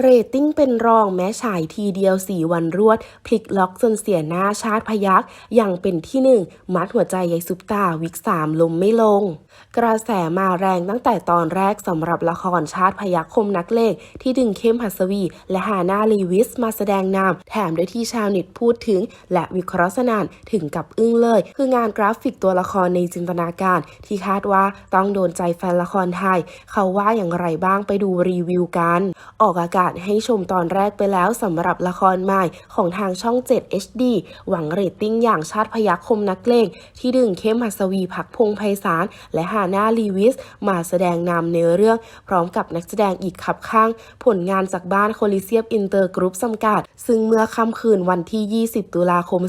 เรตติ้งเป็นรองแม้ฉายทีเดียว 4 วันรวด พลิกล็อกจนเสียหน้าชาติพยักยังเป็นที่หนึ่งมัดหัวใจยายซุปตาวิกสามลมไม่ลง กระแสมาแรงตั้งแต่ตอนแรกสำหรับละครชาติพยักคมนักเลงที่ดึงเข้มหัสวี และฮาน่าลีวิสมาแสดงนำแถมด้วยที่ชาวเน็ตพูดถึง และวิเคราะห์สนานถึงกับอึ้งเลย คืองานกราฟิกตัวละครในจินตนาการ ที่คาดว่าต้องโดนใจแฟนละครไทย เขาว่าอย่างไรบ้างไปดูรีวิวกัน ออกอากาศให้ชมตอนแรกไปแล้วสำหรับละครใหม่ของทางช่อง 7 HD หวังเรตติ้งอย่างชาติพยัคคมนักเลงที่ดึงเข้มหัสวีพักพงไพศาลและฮาน่าลีวิส มาแสดงนำในเรื่อง พร้อมกับนักแสดงอีกขับข้าง ผลงานจากบ้านโคลิเซียมอินเตอร์กรุ๊ปจำกัด ซึ่งเมื่อค่ำคืนวันที่ 20 ตุลาคม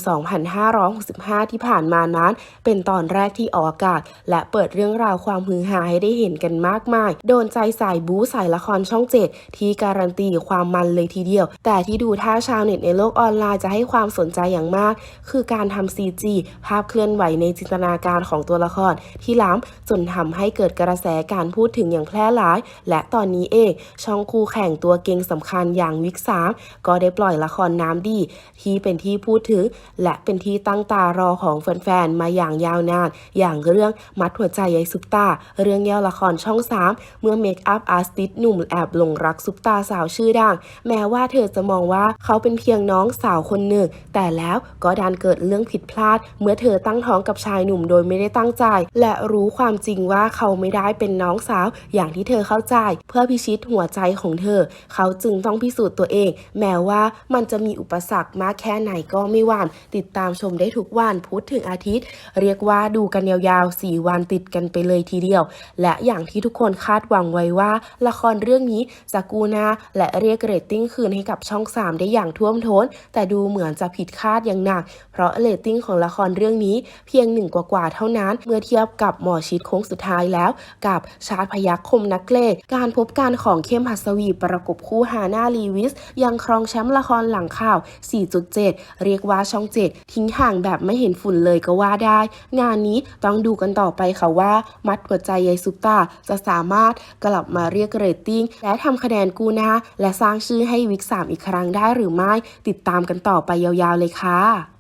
2565 ที่ผ่านมานั้น เป็นตอนแรกที่ออกอากาศ และเปิดเรื่องราวความฮือฮาให้ได้เห็นกันมากมาย โดนใจสายบู๊สายละครช่องเจที่การันตีความมันเลยทีเดียว แต่ที่ดูท่าชาวเน็ตในโลกออนไลน์จะให้ความสนใจอย่างมาก คือการทำ CG ภาพเคลื่อนไหวในจินตนาการของตัวละคร ที่ล้ำจนทำให้เกิดกระแสการพูดถึงอย่างแพร่หลาย และตอนนี้เองช่องคู่แข่งตัวเก่งสำคัญอย่างวิกสามก็ได้ปล่อยละครน้ำดี ที่เป็นที่พูดถึง และเป็นที่ตั้งตารอของแฟนๆมาอย่างยาวนาน อย่างเรื่องมัดหัวใจยายซุปตาเรื่องย่อละครช่อง 3 เมื่อเมคอัพอาร์ติสหนุ่มแอบหลงรักซุปตาสาวชื่อดัง แม้ว่าเธอจะมองว่าเขาเป็นเพียงน้องสาวคนหนึ่ง แต่แล้วก็ดันเกิดเรื่องผิดพลาด เมื่อเธอตั้งท้องกับชายหนุ่มโดยไม่ได้ตั้งใจ และรู้ความจริงว่าเขาไม่ได้เป็นน้องสาวอย่างที่เธอเข้าใจ เพื่อพิชิตหัวใจของเธอ เขาจึงต้องพิสูจน์ตัวเอง แม้ว่ามันจะมีอุปสรรคมากแค่ไหนก็ไม่หวั่นติดตามชมได้ทุกวันพุธถึงอาทิตย์ เรียกว่าดูกันยาวๆ 4 วันติดกันไปเลยทีเดียว และอย่างที่ทุกคนคาดหวังไว้ว่า ละครเรื่องนี้จะกูนาและเรียกเรตติ้งคืนให้กับช่อง 3 ได้อย่างท่วมท้น แต่ดูเหมือนจะผิดคาดอย่างหนัก เพราะเรตติ้งของละครเรื่องนี้เพียงหนึ่งกว่าๆเท่านั้น เมื่อเทียบกับหมอชิดโค้งสุดท้ายแล้ว กับชาติพยัคคมนักเลงการพบการของเข้มหัสวีประกบคู่ฮาน่าลีวิส ยังครองแชมป์ละครหลังข่าว 4.7 เรียกว่าช่อง 7 ทิ้งห่างแบบไม่เห็นฝุ่นเลยก็ว่าได้ งานนี้ต้องดูกันต่อไปค่ะว่า มัดหัวใจยายซุปตาจะสามารถกลับมาเรียกเรตติ้งและทำคะแนนกูน้าและสร้างชื่อให้วิก3อีกครั้งได้หรือไม่ ติดตามกันต่อไปยาวๆเลยค่ะ